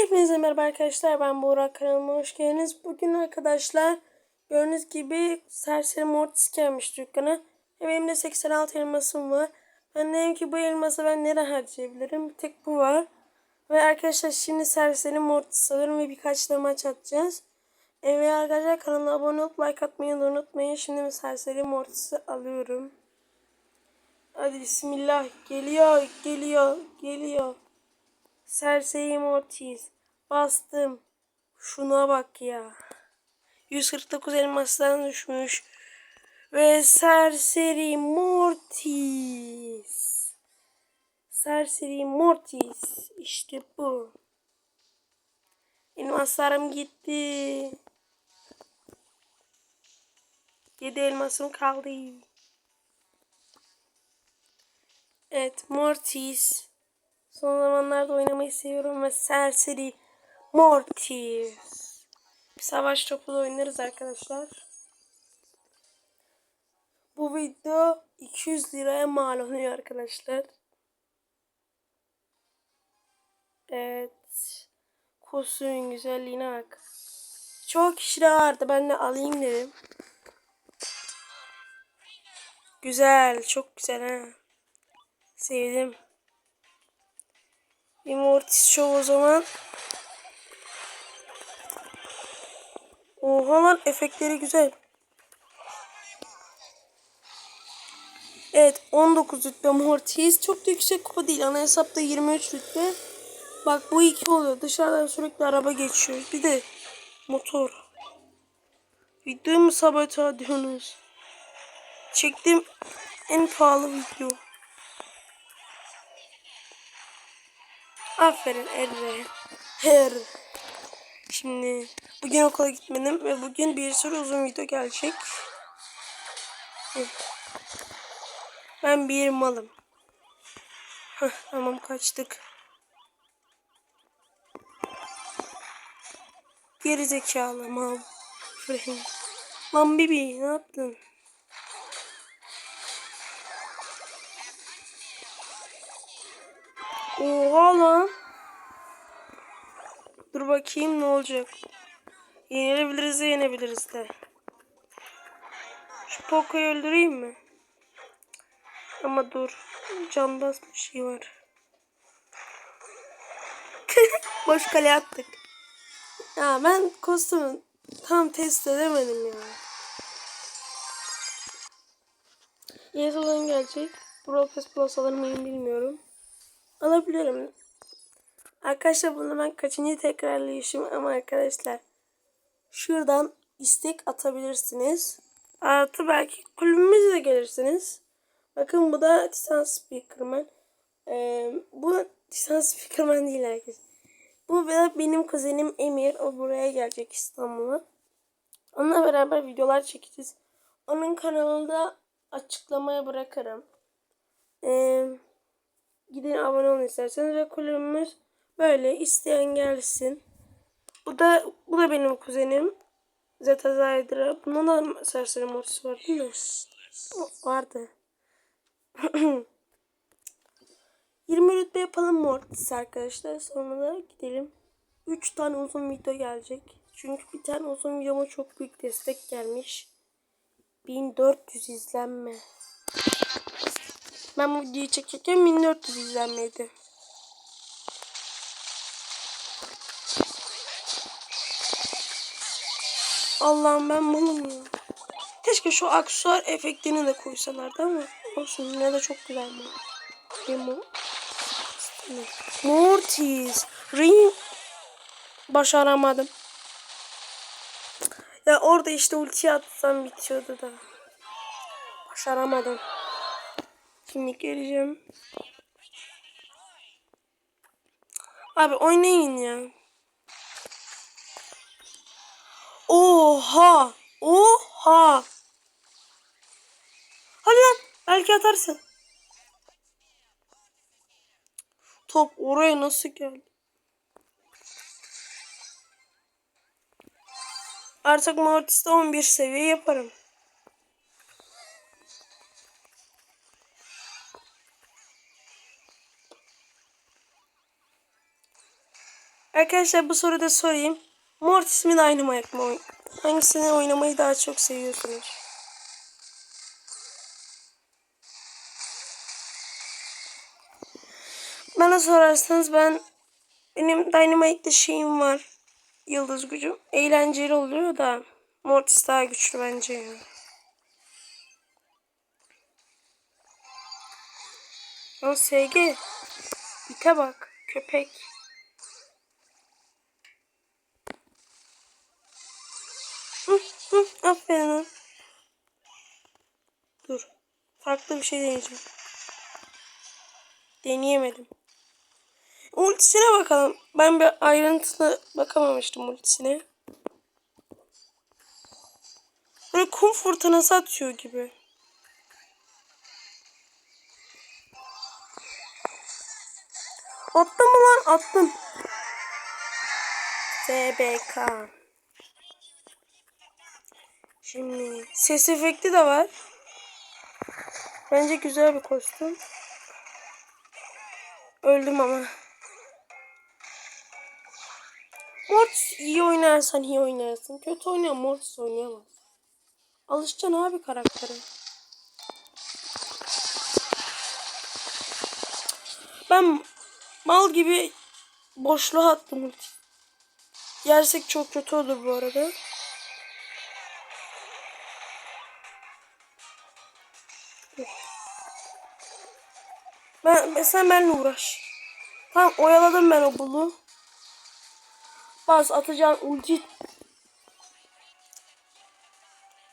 Hepinize merhaba arkadaşlar. Ben Burak kanalıma hoş geldiniz. Bugün arkadaşlar gördüğünüz gibi serseri mortis gelmiş dükkana. Ve benim de 86 elmasım var. Ben dedim ki bu elması ben nereye harcayabilirim? Bir tek bu var. Ve arkadaşlar şimdi serseri mortis alıyorum ve birkaç da maç atacağız. E, arkadaşlar kanala abone olup like atmayı da unutmayın. Şimdi serseri mortis'i alıyorum. Hadi bismillah. Geliyor, geliyor, geliyor. Serseri Mortis. Bastım. Şuna bak ya. 149 elmastan düşmüş. Ve Serseri Mortis. Serseri Mortis. İşte bu. Elmaslarım gitti. 7 elmasım kaldı. Evet Mortis. Son zamanlarda oynamayı seviyorum ve serseri Mortis. Savaş topu da oynarız arkadaşlar. Bu video 200 liraya mal oluyor arkadaşlar. Evet. Kostümün güzelliğine bak. Çok kişi vardı. Ben de alayım dedim. Güzel. Çok güzel ha. Sevdim. Bir Mortis Show o zaman. Oha lan efektleri güzel. Evet 19 rütbe Mortis. Çok da yüksek kupa değil. Ana hesapta 23 rütbe. Bak bu iki oluyor. Dışarıdan sürekli araba geçiyor. Bir de motor. Video mu sabote ediyorsunuz? Çektiğim en pahalı video. Aferin Erre. Her. Şimdi bugün okula gitmedim ve bugün bir sürü uzun video gelecek. Ben bir malım. Heh, tamam kaçtık. Geri zekalı mal. Frank. Lan Bibi ne yaptın? Oha lan. Dur bakayım ne olacak. Yenilebiliriz de yenebiliriz de. Şu Poco'yu öldüreyim mi? Ama dur. Cambaz bir şey var. Boş kale attık. Ya ben kostümü tam test edemedim ya. Yeni sezon gelecek. Brawl Pass Plus alır mıyım bilmiyorum. Alabilirim. Arkadaşlar bunu ben kaçıncı tekrarlayışım ama arkadaşlar şuradan istek atabilirsiniz. Artı belki kulübümüze gelirsiniz. Bakın bu da Titan Speakerman. Ee, bu Titan Speakerman değil herkes. Bu da benim kuzenim Emir. O buraya gelecek İstanbul'a. Onunla beraber videolar çekeceğiz. Onun kanalında açıklamaya bırakırım. Eee gidin abone olun isterseniz ve kulübümüz böyle isteyen gelsin. Bu da bu da benim kuzenim. Zeta Zaydra. Bunda da serseri mortis var değil mi? Vardı. 20 rütbe yapalım mortis arkadaşlar. Sonra da gidelim. 3 tane uzun video gelecek. Çünkü bir tane uzun videoma çok büyük destek gelmiş. 1400 izlenme. Ben bu videoyu çekerken 1400 izlenmeydi. Allah'ım ben malım ya. Keşke şu aksesuar efektini de koysalardı ama olsun yine de çok güzel bu. Remo. Mortis. Ring. Başaramadım. Ya orada işte ulti atsam bitiyordu da. Başaramadım. Şimdi geleceğim. Abi oynayın ya. Oha! Oha! Hadi lan belki atarsın. Top oraya nasıl geldi? Artık Mortis'te 11 seviye yaparım. Arkadaşlar bu soruda sorayım. Mortis mi Dynamite mi? oyn- Hangisini oynamayı daha çok seviyorsunuz? Bana sorarsanız ben benim Dynamite'de şeyim var. Yıldız gücüm. Eğlenceli oluyor da Mortis daha güçlü bence ya. O SG. İte bak. Köpek. Hı, aferin. Dur. Farklı bir şey deneyeceğim. Deneyemedim. Ultisine bakalım. Ben bir ayrıntılı bakamamıştım ultisine. Böyle kum fırtınası atıyor gibi. Attım mı lan? Attım. SBK. Şimdi ses efekti de var. Bence güzel bir kostüm. Öldüm ama. Mortis iyi oynarsan iyi oynarsın. Kötü oynayan Mortis oynayamaz. Alışacaksın abi karaktere. Ben mal gibi boşluğa attım ulti. Yersek çok kötü olur bu arada. Ben, sen benimle uğraş. Tamam oyaladım ben o bulu. Bas atacağım ulti.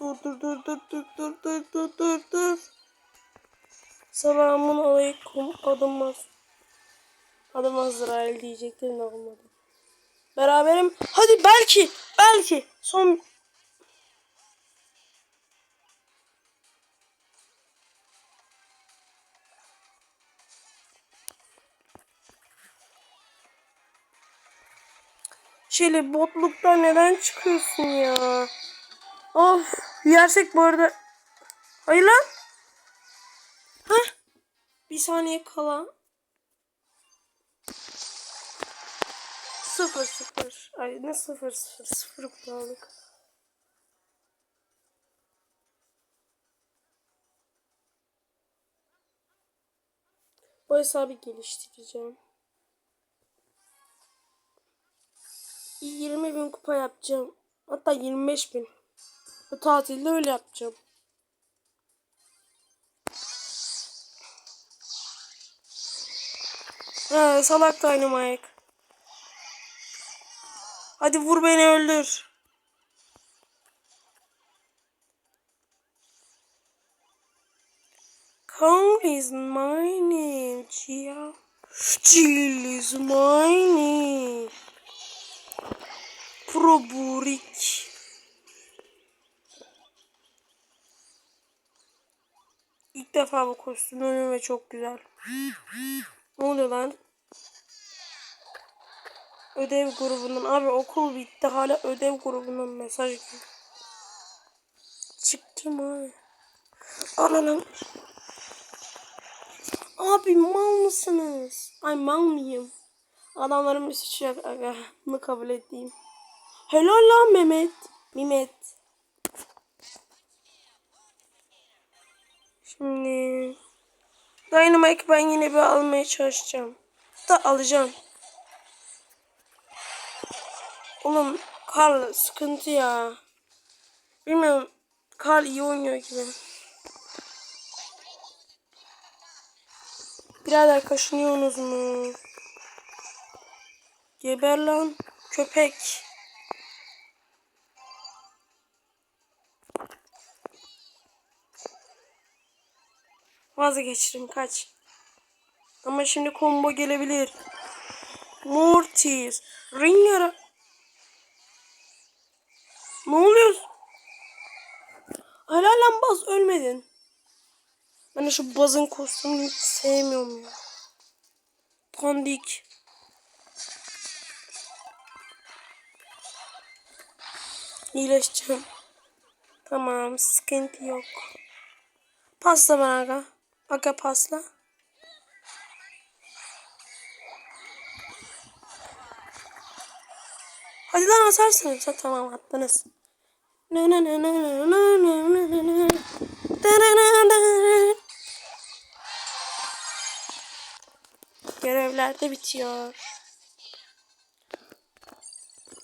Dur dur dur dur dur dur dur dur dur dur. Selamun aleyküm adım az. Adım Azrail diyecektim de olmadı. Beraberim. Hadi belki belki son Şöyle botluktan neden çıkıyorsun ya? Of yersek bu arada. Hayır lan. Hah. Bir saniye kala. Sıfır sıfır. Ay ne sıfır sıfır. Sıfır kullandık. Bu hesabı geliştireceğim. 20 bin kupa yapacağım. Hatta 25 bin. Bu tatilde öyle yapacağım. Ha, salak Dynamite. Hadi vur beni öldür. Kong is mine. Gia. Jill is mine. Proburik. İlk defa bu kostüm önüm ve çok güzel. Ne oluyor lan? Ödev grubundan. Abi okul bitti hala ödev grubundan mesaj geliyor. Çıktım abi. Ananım. Abi mal mısınız? Ay mal mıyım? Adamların bir suçu yok aga. Bunu kabul edeyim. Helal lan Mehmet. Mehmet. Şimdi Dynamite ben yine bir almaya çalışacağım. Da alacağım. Oğlum Karl sıkıntı ya. Bilmiyorum. Karl iyi oynuyor gibi. Birader kaşınıyorsunuz mu? Geber lan köpek. Vazgeçirim kaç. Ama şimdi combo gelebilir. Mortis. Ring yara. Ne oluyor? Helal lan Baz ölmedin. Ben şu Baz'ın kostümünü hiç sevmiyorum ya. Pandik. İyileşeceğim. Tamam sıkıntı yok. Pasla bana aga. Aga pasla. Hadi lan asarsınız. Ha, tamam attınız. Görevler de bitiyor.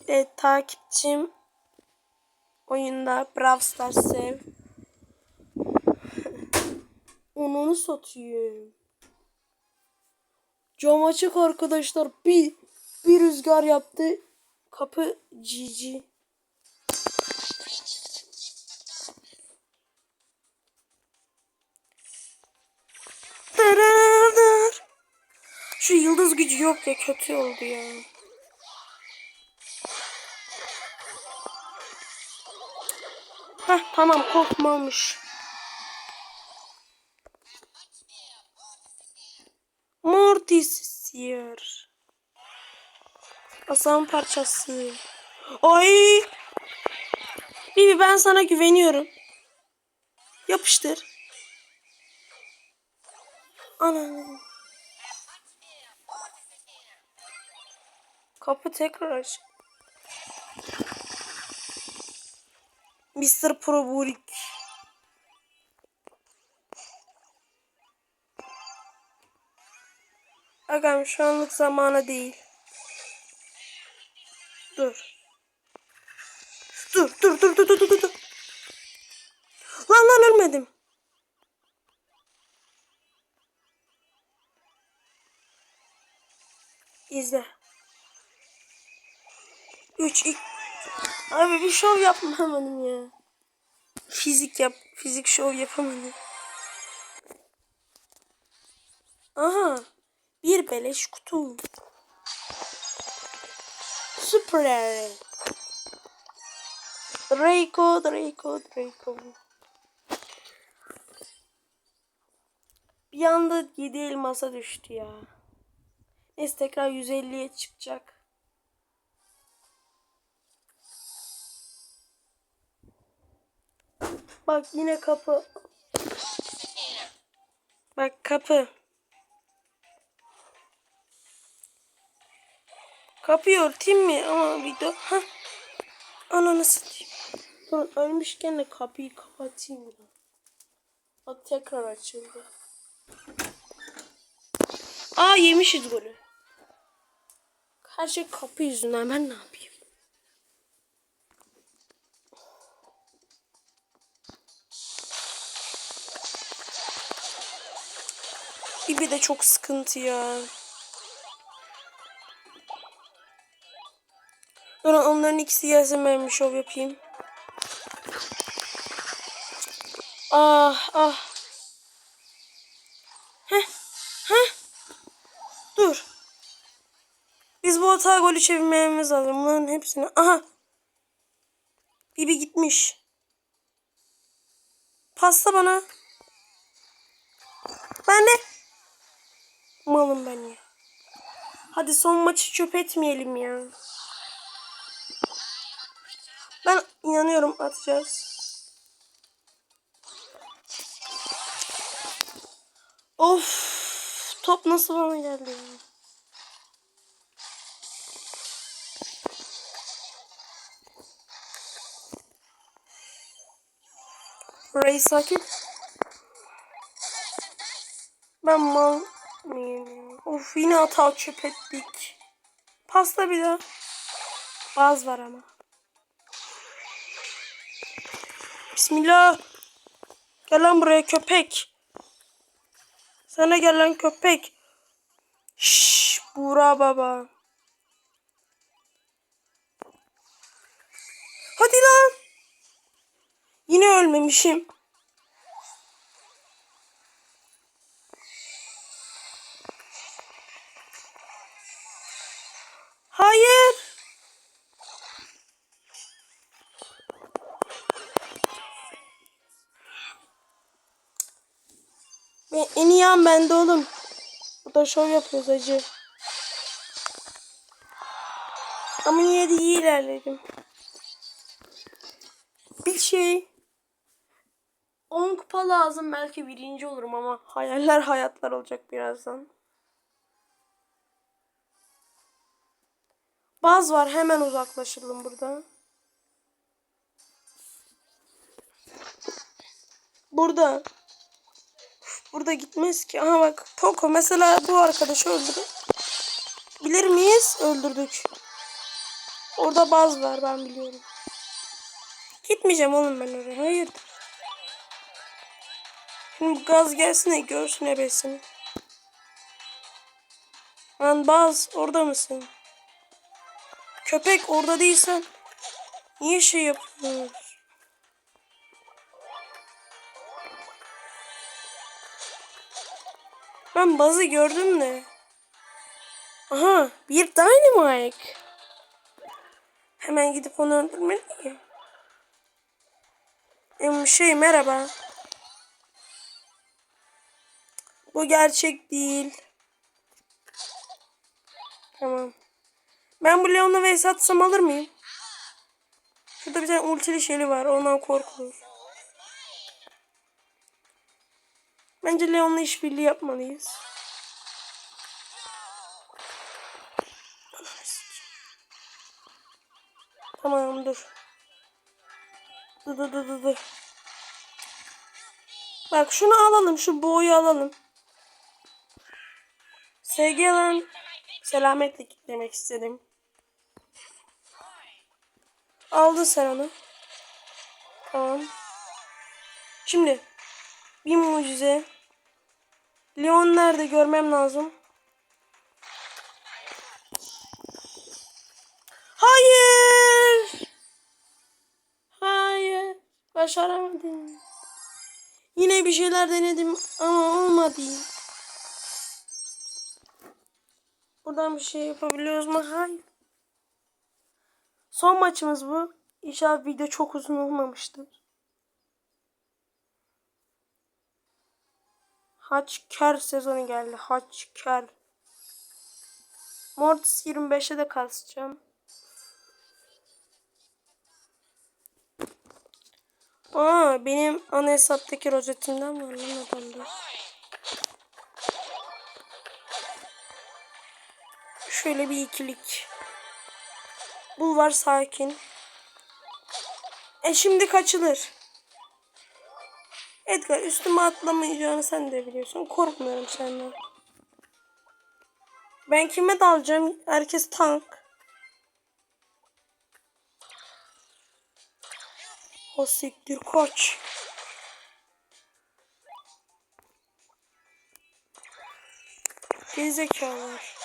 Evet takipçim oyunda Brawl Stars sev. Onunu satayım. Cam açık arkadaşlar. Bir, bir rüzgar yaptı. Kapı. Dırırdır. Şu yıldız gücü yok ya kötü oldu ya. Heh tamam korkmamış. Mortis yer. Aslan parçası. Ay! Bibi ben sana güveniyorum. Yapıştır. Ana. Kapı tekrar aç. Mr. Pro Agam şu anlık zamanı değil. Dur. Dur dur dur dur dur dur dur. Lan lan ölmedim. İzle. 3 2 Abi bir şov yapmadım ya. Fizik yap. Fizik şov yapamadım. Aha. Bir beleş kutu. Süper. Draco, Draco, Draco. Bir anda 7 elmasa düştü ya. Neyse tekrar 150'ye çıkacak. Bak yine kapı. Bak kapı. Kapıyı örteyim mi? Ama bir de... Hah. Ananı satayım. Dur ölmüşken de kapıyı kapatayım da. Bak tekrar açıldı. Aa yemişiz golü. Her şey kapı yüzünden ben ne yapayım? Bibi de çok sıkıntı ya. Dur onların ikisi gelsin ben bir şov yapayım. Ah ah. Heh heh. Dur. Biz bu hata golü çevirmemiz lazım. Bunların hepsini. Aha. Bibi gitmiş. Pasta bana. Ben de. Malım ben ya. Hadi son maçı çöp etmeyelim ya. İnanıyorum atacağız. Of. Top nasıl bana geldi ya? Ray sakin. Ben mal mıyım? Of yine hata çöp ettik. Pasta bir daha. Baz var ama. Bismillah. Gel lan buraya köpek. Sana gel lan köpek. Şşş Buğra baba. Hadi lan. Yine ölmemişim. An bende oğlum. Burada şov yapıyoruz acı. Ama yine de iyi ilerledim. Bir şey. 10 kupa lazım belki birinci olurum ama hayaller hayatlar olacak birazdan. Baz var hemen uzaklaşalım buradan. Burada. Burada gitmez ki. Aha bak Poco mesela bu arkadaşı öldürür. Bilir miyiz? Öldürdük. Orada baz var ben biliyorum. Gitmeyeceğim oğlum ben oraya. Hayırdır? Şimdi gaz gelsin de görsün ebesini. Lan baz orada mısın? Köpek orada değilsen niye şey yapıyorsun? Ben bazı gördüm de. Aha bir dynamite. Hemen gidip onu öldürmeliyim. Em, Şey merhaba. Bu gerçek değil. Tamam. Ben bu Leon'la vs atsam alır mıyım? Şurada bir tane ultili şeyli var. Ondan korkulur. Bence Leon'la işbirliği yapmalıyız. Tamam dur. Dur dur dur dur. Bak şunu alalım. Şu boğuyu alalım. Sevgi alan selametle demek istedim. Aldın sen onu. Tamam. Şimdi bir mucize. Leon nerede görmem lazım. Hayır. Hayır. Başaramadım. Yine bir şeyler denedim ama olmadı. Buradan bir şey yapabiliyoruz mu? Hayır. Son maçımız bu. İnşallah video çok uzun olmamıştır. Haçker sezonu geldi. Haçker. Mortis 25'e de kasacağım. Aa benim ana hesaptaki rozetimden var lan adamda. Şöyle bir ikilik. Bulvar sakin. E şimdi kaçılır. Edgar üstüme atlamayacağını sen de biliyorsun. Korkmuyorum senden. Ben kime dalacağım? Herkes tank. O siktir koç. Gerizekalılar.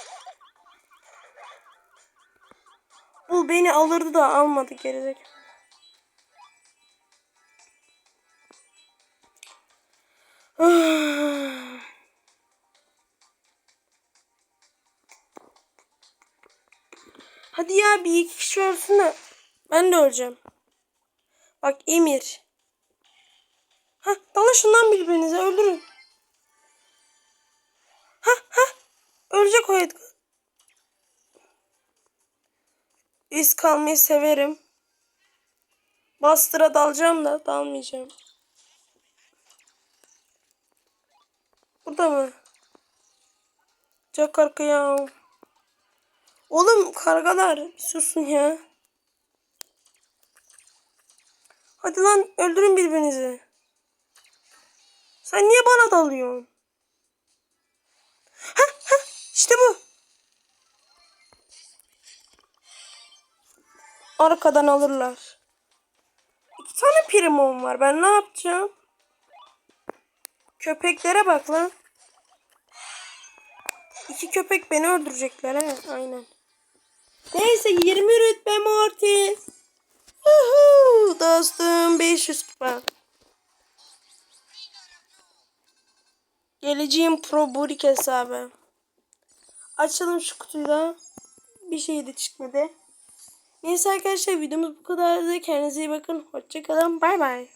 Bu beni alırdı da almadı gerizekalı. De ben de öleceğim. Bak Emir. Ha dalın şundan birbirinize öldürün. Ha ha ölecek o Edgar. Risk almayı severim. Bastıra dalacağım da dalmayacağım. Burada mı? Çok arkaya. Oğlum kargalar susun ya. Hadi lan öldürün birbirinizi. Sen niye bana dalıyorsun? Ha ha işte bu. Arkadan alırlar. İki tane primom var. Ben ne yapacağım? Köpeklere bak lan. İki köpek beni öldürecekler he. Aynen. Neyse 20 rütbe Mortis. Uhu, dostum 500 kupa. Geleceğim Pro Burik hesabı. Açalım şu kutuyu da. Bir şey de çıkmadı. Neyse arkadaşlar videomuz bu kadardı. Kendinize iyi bakın. Hoşçakalın. Bay bay.